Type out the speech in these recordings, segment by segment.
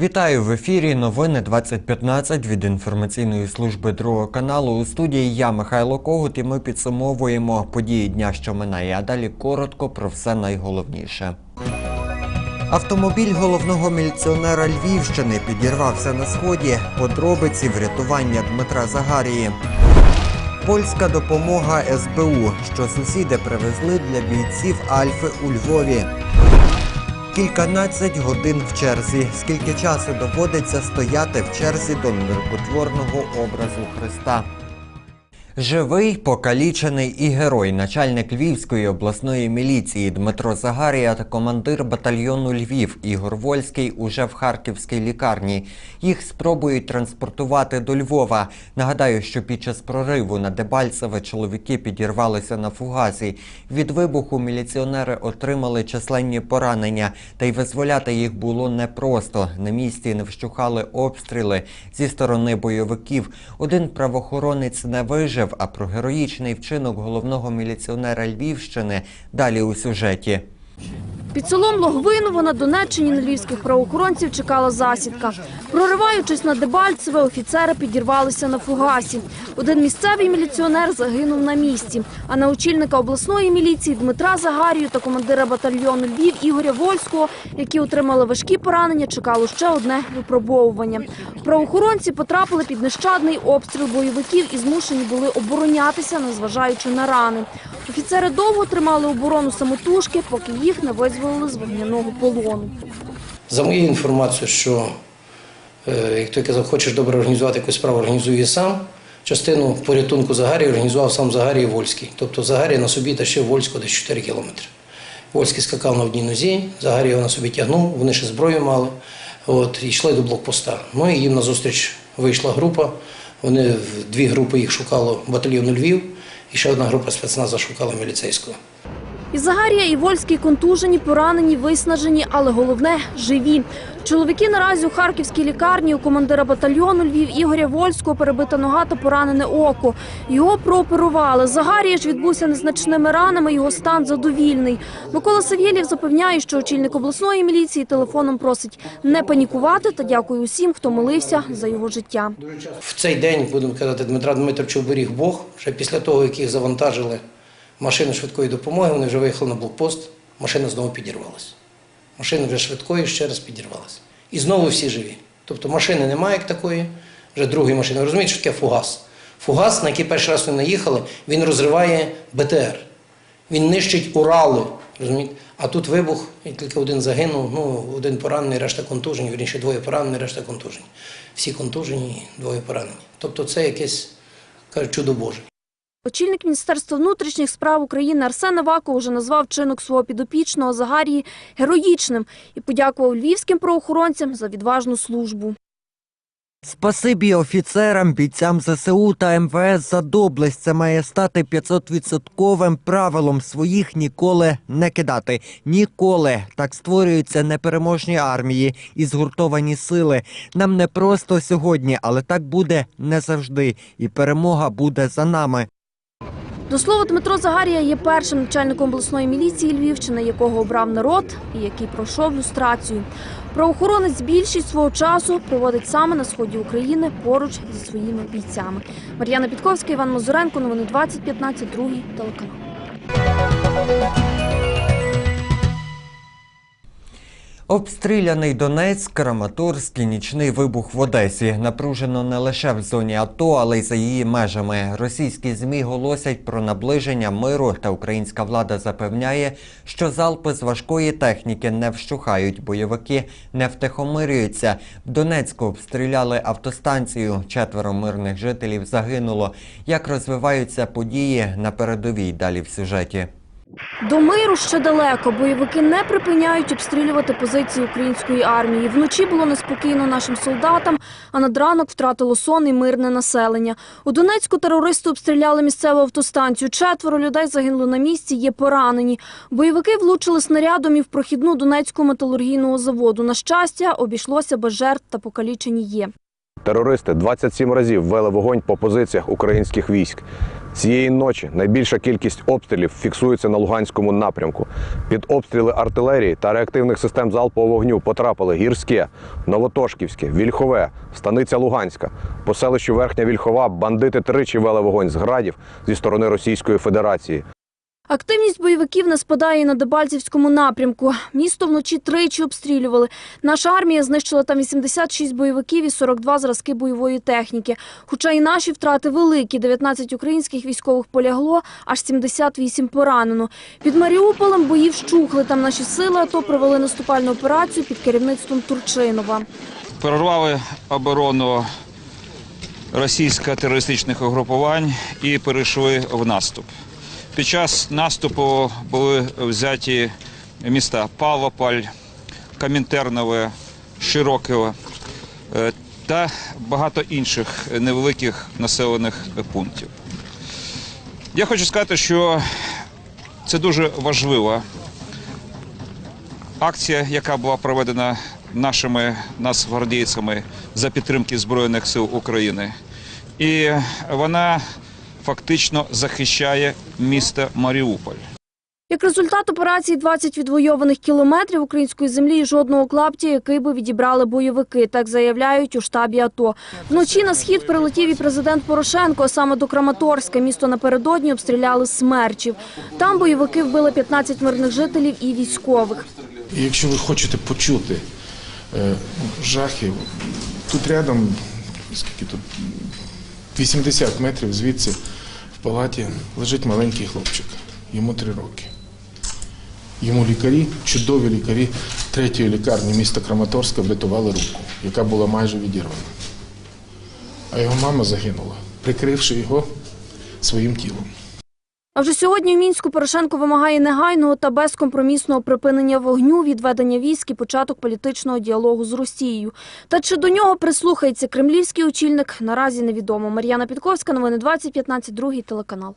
Вітаю в ефірі. Новини 2015 від інформаційної служби другого каналу. У студії я Михайло Когут і ми підсумовуємо події дня, що минає. А далі коротко про все найголовніше. Автомобіль головного міліціонера Львівщини підірвався на сході. Подробиці врятування Дмитра Загарії. Польська допомога СБУ, що сусіди привезли для бійців Альфи у Львові. Кільканадцять годин в черзі. Скільки часу доводиться стояти в черзі до нерукотворного образу Христа? Живий, покалічений і герой, начальник Львівської обласної міліції Дмитро Загарія та командир батальйону Львів Ігор Вольський уже в харківській лікарні. Їх спробують транспортувати до Львова. Нагадаю, що під час прориву на Дебальцеве чоловіки підірвалися на фугасі. Від вибуху міліціонери отримали численні поранення, та й визволяти їх було непросто. На місці не вщухали обстріли зі сторони бойовиків. Один правоохоронець не вижив, а про героїчний вчинок головного міліціонера Львівщини далі у сюжеті. Під селом Логвиново на Донеччині на львівських правоохоронців чекала засідка. Прориваючись на Дебальцеве, офіцери підірвалися на фугасі. Один місцевий міліціонер загинув на місці. А на очільника обласної міліції Дмитра Загарію та командира батальйону Львів Ігоря Вольського, які отримали важкі поранення, чекало ще одне випробовування. Правоохоронці потрапили під нещадний обстріл бойовиків і змушені були оборонятися, незважаючи на рани. Офіцери довго тримали оборону самотужки, поки їх не визволили з вогняного полону. За моєю інформацією, що е, як той казав, хочеш добре організувати якусь справу, організуй її сам. Частину порятунку Загарії організував сам Загарій Вольський. Тобто Загарій на собі тащив Вольського десь 4 кілометри. Вольський скакав на одній нозі, Загарій його на собі тягнув, вони ще зброю мали. От, і йшли до блокпоста. Ну і їм назустріч вийшла група. Вони в дві групи їх шукало батальйону Львів, і ще одна група спецназа шукала міліцейського. І Загарія, і Вольський контужені, поранені, виснажені, але головне – живі. Чоловіки наразі у харківській лікарні у командира батальйону Львів Ігоря Вольського перебита нога та поранене око. Його прооперували. Загарія ж відбувся незначними ранами, його стан задовільний. Микола Савєлєв запевняє, що очільник обласної міліції телефоном просить не панікувати та дякує усім, хто молився за його життя. В цей день, будемо казати, Дмитра Дмитровича оберіг Бог. Вже після того, як їх завантажили машини швидкої допомоги, вони вже виїхали на блокпост, машина знову підірвалася. Машина вже швидкої ще раз підірвалася. І знову всі живі. Тобто машини немає як такої, вже другої машини. Розумієте, що таке фугас? Фугас, на який перший раз вони наїхали, він розриває БТР. Він нищить Урали. Розумієте? А тут вибух, і тільки один загинув, ну, один поранений, решта контужені, вірніше двоє поранені, решта контужені. Всі контужені, двоє поранені. Тобто це якесь, кажуть, чудо Боже. Очільник Міністерства внутрішніх справ України Арсен Аваков уже назвав чинок свого підопічного Загарії героїчним і подякував львівським правоохоронцям за відважну службу. Спасибі офіцерам, бійцям ЗСУ та МВС за доблесть. Це має стати 500-відсотковим правилом своїх ніколи не кидати. Ніколи так створюються непереможні армії і згуртовані сили. Нам не просто сьогодні, але так буде не завжди. І перемога буде за нами. До слова, Дмитро Загарія є першим начальником обласної міліції Львівщини, якого обрав народ і який пройшов люстрацію. Правоохоронець більшість свого часу проводить саме на сході України поруч зі своїми бійцями. Мар'яна Підковська, Іван Мазуренко, новини 2015, другий телеканал. Обстріляний Донецьк, Краматорськ і нічний вибух в Одесі. Напружено не лише в зоні АТО, але й за її межами. Російські змі голосять про наближення миру, та українська влада запевняє, що залпи з важкої техніки не вщухають. Бойовики не втихомирюються. В Донецьку обстріляли автостанцію. Четверо мирних жителів загинуло. Як розвиваються події на передовій? Далі в сюжеті. До миру ще далеко. Бойовики не припиняють обстрілювати позиції української армії. Вночі було неспокійно нашим солдатам, а над ранок втратило сон і мирне населення. У Донецьку терористи обстріляли місцеву автостанцію. Четверо людей загинуло на місці, є поранені. Бойовики влучили снарядом і в прохідну Донецького металургійного заводу. На щастя, обійшлося без жертв та покалічені є. Терористи 27 разів вели вогонь по позиціях українських військ. Цієї ночі найбільша кількість обстрілів фіксується на Луганському напрямку. Під обстріли артилерії та реактивних систем залпового вогню потрапили Гірське, Новотошківське, Вільхове, Станиця Луганська. По селищу Верхня Вільхова бандити тричі вели вогонь з градів зі сторони Російської Федерації. Активність бойовиків не спадає на Дебальцівському напрямку. Місто вночі тричі обстрілювали. Наша армія знищила там 86 бойовиків і 42 зразки бойової техніки. Хоча і наші втрати великі. 19 українських військових полягло, аж 78 поранено. Під Маріуполем бої вщухли. Там наші сили АТО провели наступальну операцію під керівництвом Турчинова. прорвали оборону російсько-терористичних угрупувань і перейшли в наступ. Під час наступу були взяті міста Павлополь, Камінтернове, Широківе е, та багато інших невеликих населених пунктів. Я хочу сказати, що це дуже важлива акція, яка була проведена нашими нацгвардійцями за підтримки Збройних сил України. І вона фактично захищає місто Маріуполь. Як результат операції 20 відвойованих кілометрів української землі і жодного клаптя, який би відібрали бойовики, так заявляють у штабі АТО. Вночі на схід прилетів і президент Порошенко, а саме до Краматорська. Місто напередодні обстріляли смерчів. Там бойовики вбили 15 мирних жителів і військових. Якщо ви хочете почути е, жахів, тут рядом, скільки тут, 80 метрів звідси в палаті лежить маленький хлопчик, йому 3 роки. Йому лікарі, чудові лікарі третьої лікарні міста Краматорська врятували руку, яка була майже відірвана. А його мама загинула, прикривши його своїм тілом. А вже сьогодні в Мінську Порошенко вимагає негайного та безкомпромісного припинення вогню, відведення військ і початок політичного діалогу з Росією. Та чи до нього прислухається кремлівський очільник, наразі невідомо. Мар'яна Підковська, новини 2015, другий телеканал.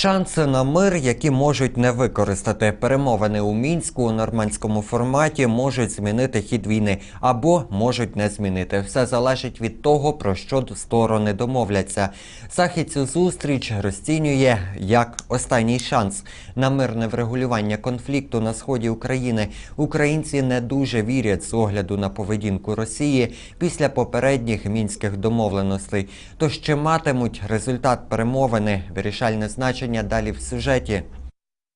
Шанси на мир, які можуть не використати перемовини у мінську у нормандському форматі, можуть змінити хід війни або можуть не змінити. Все залежить від того, про що сторони домовляться. Захід цю зустріч розцінює як останній шанс на мирне врегулювання конфлікту на сході України. Українці не дуже вірять з огляду на поведінку Росії після попередніх мінських домовленостей. Тож чи матимуть результат перемовини вирішальне значення далі в сюжеті.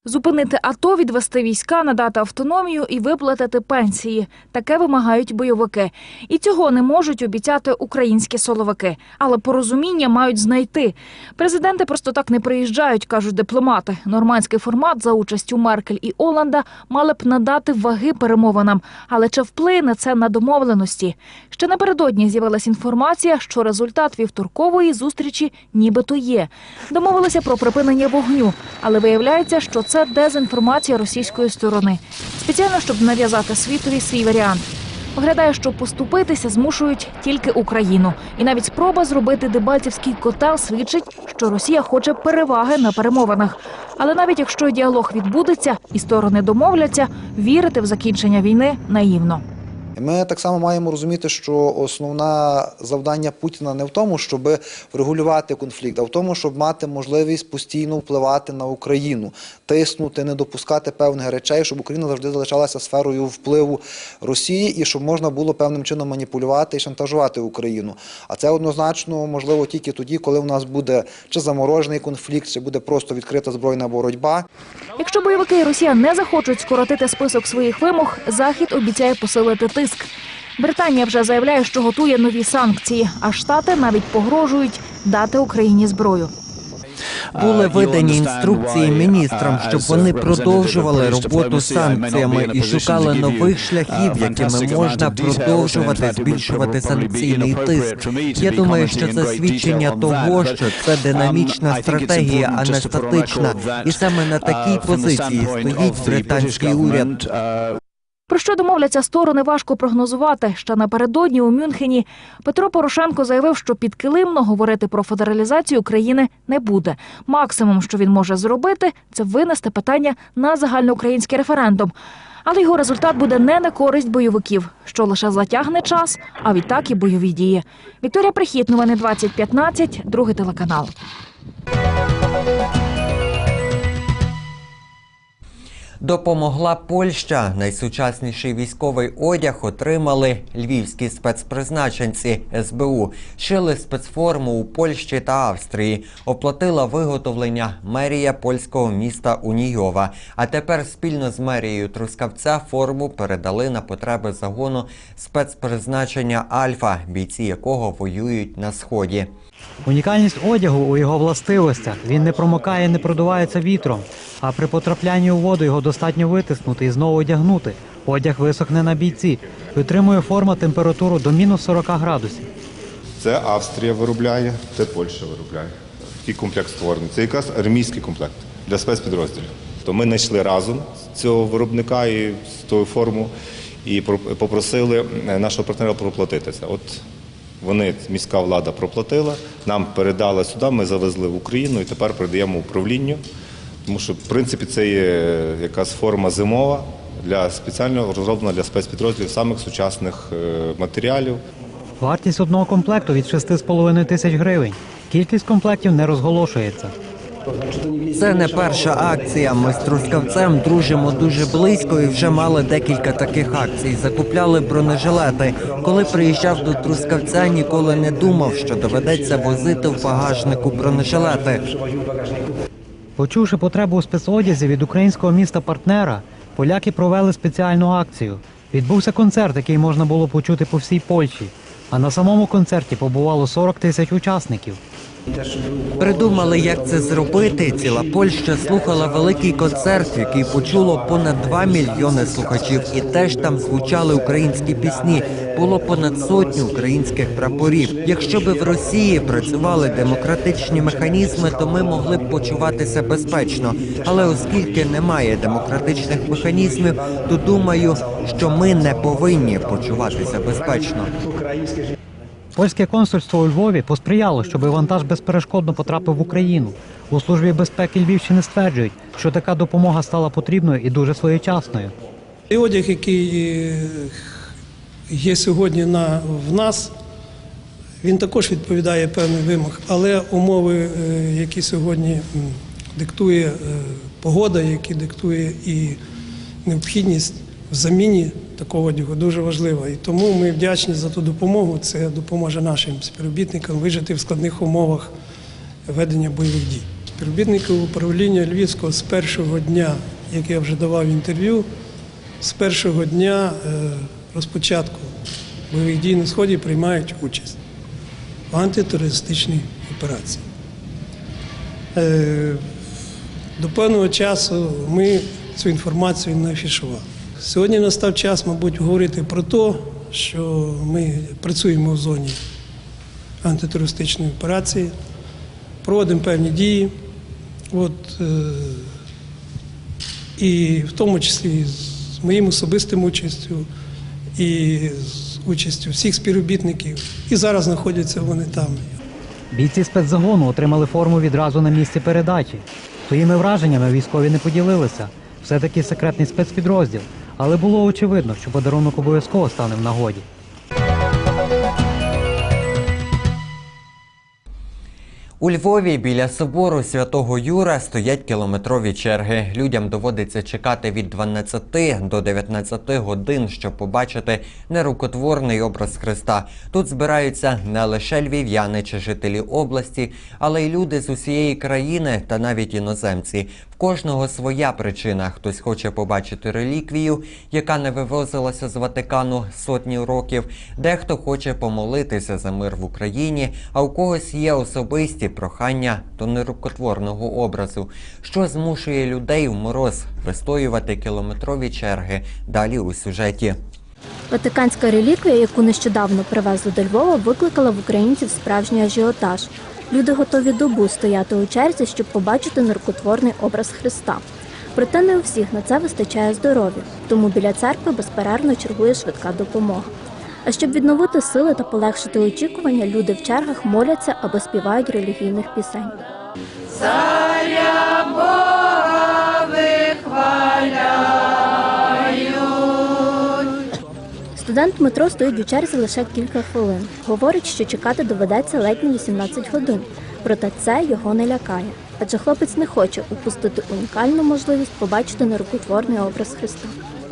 Зупинити АТО, відвести війська, надати автономію і виплатити пенсії. Таке вимагають бойовики. І цього не можуть обіцяти українські соловики. Але порозуміння мають знайти. Президенти просто так не приїжджають, кажуть дипломати. Нормандський формат за участю Меркель і Оланда мали б надати ваги перемовинам. Але чи вплине це на домовленості? Ще напередодні з'явилася інформація, що результат вівторкової зустрічі нібито є. Домовилися про припинення вогню, але виявляється, що це дезінформація російської сторони. Спеціально, щоб нав'язати світові свій варіант. Виглядає, що поступитися змушують тільки Україну. І навіть спроба зробити Дебальцівський котел свідчить, що Росія хоче переваги на перемовинах. Але навіть якщо діалог відбудеться і сторони домовляться, вірити в закінчення війни наївно. Ми так само маємо розуміти, що основне завдання Путіна не в тому, щоб врегулювати конфлікт, а в тому, щоб мати можливість постійно впливати на Україну, тиснути, не допускати певних речей, щоб Україна завжди залишалася сферою впливу Росії і щоб можна було певним чином маніпулювати і шантажувати Україну. А це однозначно можливо тільки тоді, коли в нас буде чи заморожений конфлікт, чи буде просто відкрита збройна боротьба. Якщо бойовики і Росія не захочуть скоротити список своїх вимог, Захід обіцяє посилити тиск. Британія вже заявляє, що готує нові санкції, а Штати навіть погрожують дати Україні зброю. Були видані інструкції міністрам, щоб вони продовжували роботу з санкціями і шукали нових шляхів, якими можна продовжувати збільшувати санкційний тиск. Я думаю, що це свідчення того, що це динамічна стратегія, а не статична. І саме на такій позиції стоїть британський уряд. Про що домовляться сторони, важко прогнозувати. Ще напередодні у Мюнхені Петро Порошенко заявив, що підкилимно говорити про федералізацію країни не буде. Максимум, що він може зробити, це винести питання на загальноукраїнський референдум. Але його результат буде не на користь бойовиків, що лише затягне час, а відтак і бойові дії. Вікторія Прихід, новини 2015, другий телеканал. Допомогла Польща. Найсучасніший військовий одяг отримали львівські спецпризначенці СБУ. Шили спецформу у Польщі та Австрії. Оплатила виготовлення мерія польського міста Унійова. А тепер спільно з мерією Трускавця форму передали на потреби загону спецпризначення Альфа, бійці якого воюють на сході. Унікальність одягу у його властивостях. Він не промокає, не продувається вітром, а при потраплянні у воду його достатньо витиснути і знову одягнути. Одяг висохне на бійці. Витримує форма температуру до мінус 40 градусів. Це Австрія виробляє, це Польща виробляє. Такий комплект створений. Це якраз армійський комплект для спецпідрозділів. То ми знайшли разом цього виробника і з тою форму і про- попросили нашого партнера проплатити це. От вони, міська влада проплатила, нам передали сюди, ми завезли в Україну і тепер передаємо управлінню. Тому що, в принципі, це є е, якась форма зимова для спеціально розроблена для спецпідрозділів самих сучасних е, матеріалів. Вартість одного комплекту від 6,5 тисяч гривень. Кількість комплектів не розголошується. Це не перша акція. Ми з Трускавцем дружимо дуже близько і вже мали декілька таких акцій. Закупляли бронежилети. Коли приїжджав до Трускавця, ніколи не думав, що доведеться возити в багажнику бронежилети. Почувши потребу у спецодязі від українського міста партнера, поляки провели спеціальну акцію. Відбувся концерт, який можна було почути по всій Польщі. А на самому концерті побувало 40 тисяч учасників. Придумали, як це зробити. Ціла Польща слухала великий концерт, який почуло понад 2 мільйони слухачів, і теж там звучали українські пісні. Було понад сотню українських прапорів. Якщо би в Росії працювали демократичні механізми, то ми могли б почуватися безпечно. Але оскільки немає демократичних механізмів, то думаю, що ми не повинні почуватися безпечно. Польське консульство у Львові посприяло, щоб вантаж безперешкодно потрапив в Україну. У службі безпеки Львівщини стверджують, що така допомога стала потрібною і дуже своєчасною. І одяг, який е, є сьогодні на, в нас, він також відповідає певний вимог, але умови, е, які сьогодні диктує е, погода, які диктує і необхідність в заміні такого одягу, дуже важлива. І тому ми вдячні за ту допомогу. Це допоможе нашим співробітникам вижити в складних умовах ведення бойових дій. Співробітники управління Львівського з першого дня, як я вже давав інтерв'ю, з першого дня е, розпочатку бойових дій на Сході приймають участь в антитерористичній операції. Е, До певного часу ми цю інформацію не афішували. Сьогодні настав час, мабуть, говорити про те, що ми працюємо в зоні антитерористичної операції, проводимо певні дії. От, е, і в тому числі з моїм особистим участю, і з участю всіх співробітників. І зараз знаходяться вони там. Бійці спецзагону отримали форму відразу на місці передачі. Своїми враженнями військові не поділилися. Все-таки секретний спецпідрозділ. Але було очевидно, що подарунок обов'язково стане в нагоді. У Львові біля собору святого Юра стоять кілометрові черги. Людям доводиться чекати від 12 до 19 годин, щоб побачити нерукотворний образ Христа. Тут збираються не лише львів'яни чи жителі області, але й люди з усієї країни та навіть іноземці. Кожного своя причина. Хтось хоче побачити реліквію, яка не вивозилася з Ватикану сотні років. Дехто хоче помолитися за мир в Україні, а у когось є особисті прохання до нерукотворного образу, що змушує людей в мороз вистоювати кілометрові черги. Далі у сюжеті. Ватиканська реліквія, яку нещодавно привезли до Львова, викликала в українців справжній ажіотаж. Люди готові добу стояти у черзі, щоб побачити наркотворний образ Христа. Проте не у всіх на це вистачає здоров'я, тому біля церкви безперервно чергує швидка допомога. А щоб відновити сили та полегшити очікування, люди в чергах моляться або співають релігійних пісень. Студент Дмитро стоїть у черзі лише кілька хвилин. Говорить, що чекати доведеться ледь не 18 годин. Проте це його не лякає. Адже хлопець не хоче упустити унікальну можливість побачити нерукотворний образ Христа.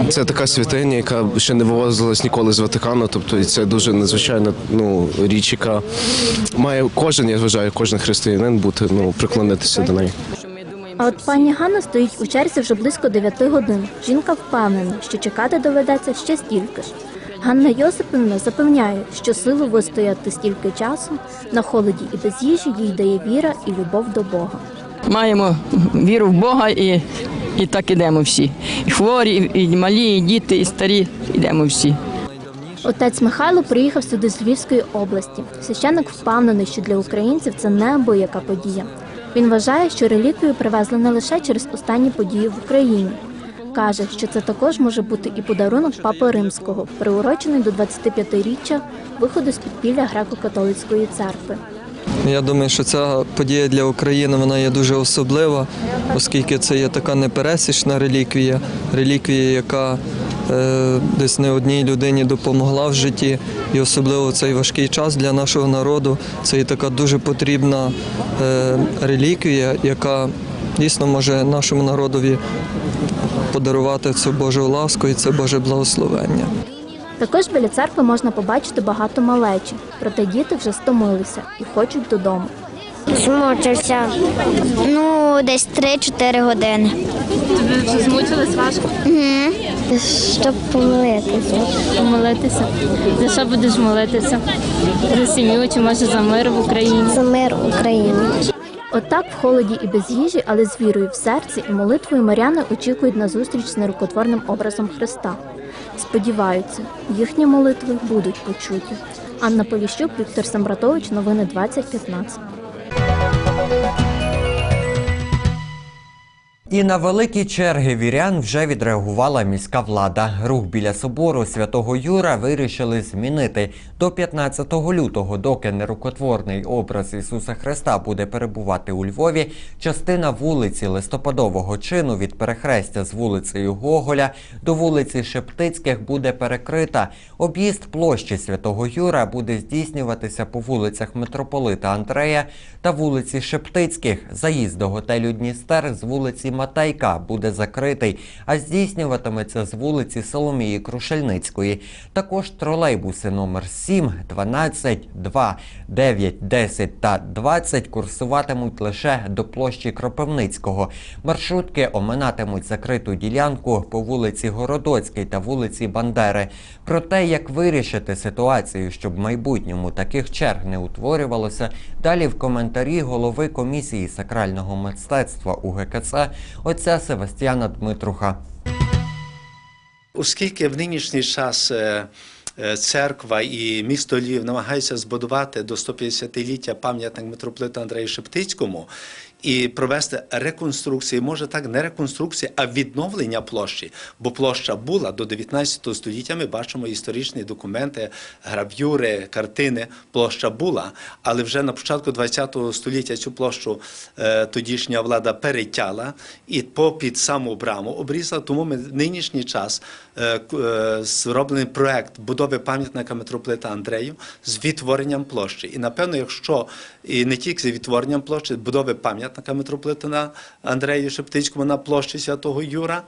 Це така святиня, яка ще не вивозилась ніколи з Ватикану. Тобто це дуже незвичайна ну, річ, яка має кожен, я вважаю, кожен християнин бути, ну, приклонитися до неї. А от пані Ганна стоїть у черзі вже близько 9 годин. Жінка впевнена, що чекати доведеться ще стільки ж. Ганна Йосипівна запевняє, що силу вистояти стільки часу на холоді і без їжі їй дає віра і любов до Бога. Маємо віру в Бога і, і так ідемо всі. І хворі, і, малі, і діти, і старі. Ідемо всі. Отець Михайло приїхав сюди з Львівської області. Священник впевнений, що для українців це неабияка подія. Він вважає, що реліквію привезли не лише через останні події в Україні. Каже, що це також може бути і подарунок Папи Римського, приурочений до 25-річчя виходу з підпілля греко-католицької церкви. Я думаю, що ця подія для України вона є дуже особлива, оскільки це є така непересічна реліквія, реліквія, яка е, десь не одній людині допомогла в житті, і особливо цей важкий час для нашого народу. Це є така дуже потрібна е, реліквія, яка дійсно може нашому народові подарувати цю Божу ласку і це Боже благословення. Також біля церкви можна побачити багато малечі, проте діти вже стомилися і хочуть додому. Змучився. Ну, десь 3-4 години. Тобі вже змучились важко? Угу. Щоб помолитися. Помолитися. За що будеш молитися? За сім'ю чи може за мир в Україні? За мир України. Отак в холоді і без їжі, але з вірою в серці і молитвою маряни очікують на зустріч з нерукотворним образом Христа. Сподіваються, їхні молитви будуть почуті. Анна Поліщук, Віктор Самбратович, новини 2015. І на великі черги вірян вже відреагувала міська влада. Рух біля собору святого Юра вирішили змінити до 15 лютого, доки нерукотворний образ Ісуса Христа буде перебувати у Львові. Частина вулиці Листопадового чину від перехрестя з вулицею Гоголя до вулиці Шептицьких буде перекрита. Об'їзд площі святого Юра буде здійснюватися по вулицях митрополита Андрея та вулиці Шептицьких. Заїзд до готелю Дністер з вулиці Матейка буде закритий, а здійснюватиметься з вулиці Соломії Крушельницької. Також тролейбуси номер 7, 12, 2, 9, 10 та 20 курсуватимуть лише до площі Кропивницького. Маршрутки оминатимуть закриту ділянку по вулиці Городоцькій та вулиці Бандери. Про те, як вирішити ситуацію, щоб в майбутньому таких черг не утворювалося, далі в коментарі голови комісії сакрального мистецтва УГКЦ отця Севастьяна Дмитруха. Оскільки в нинішній час е, е, церква і місто Львів намагаються збудувати до 150-ліття пам'ятник митрополита Андрею Шептицькому і провести реконструкцію, може так, не реконструкцію, а відновлення площі. Бо площа була до 19 століття. Ми бачимо історичні документи, гравюри, картини. Площа була, але вже на початку 20 століття цю площу е, тодішня влада перетяла і попід саму браму обрізала. Тому ми нинішній час е, е, зроблений проект будови пам'ятника митрополита Андрею з відтворенням площі. І напевно, якщо і не тільки з відтворенням площі, будови пам'ятника митрополита Андрею Шептицькому на площі Святого Юра.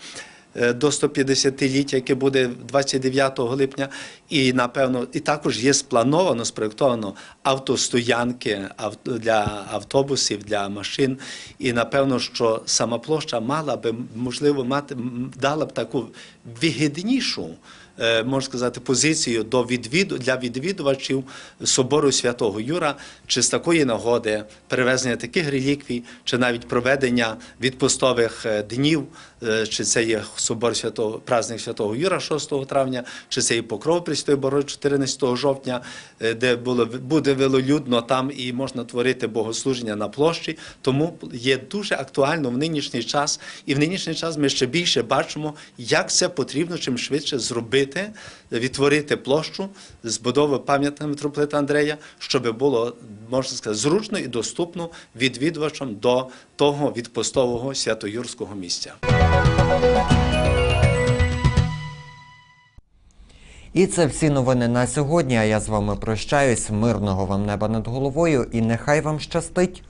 е, До 150-ліття, яке буде 29 липня, і напевно, і також є сплановано, спроєктовано автостоянки для автобусів, для машин. І напевно, що сама площа мала би можливо мати дала б таку вигіднішу можна сказати, позицію до відвіду для відвідувачів собору святого Юра, чи з такої нагоди перевезення таких реліквій, чи навіть проведення відпустових е, днів, е, чи це є собор святого праздник святого Юра 6 травня, чи це є Покров Пресвятої Борони 14 жовтня, е, де було буде велолюдно там і можна творити богослуження на площі. Тому є дуже актуально в нинішній час, і в нинішній час ми ще більше бачимо, як це потрібно чим швидше зробити, відтворити площу збудови пам'ятника митрополита Андрея, щоб було можна сказати зручно і доступно відвідувачам до того відпустового святоюрського місця. І це всі новини на сьогодні. А я з вами прощаюсь. Мирного вам неба над головою і нехай вам щастить.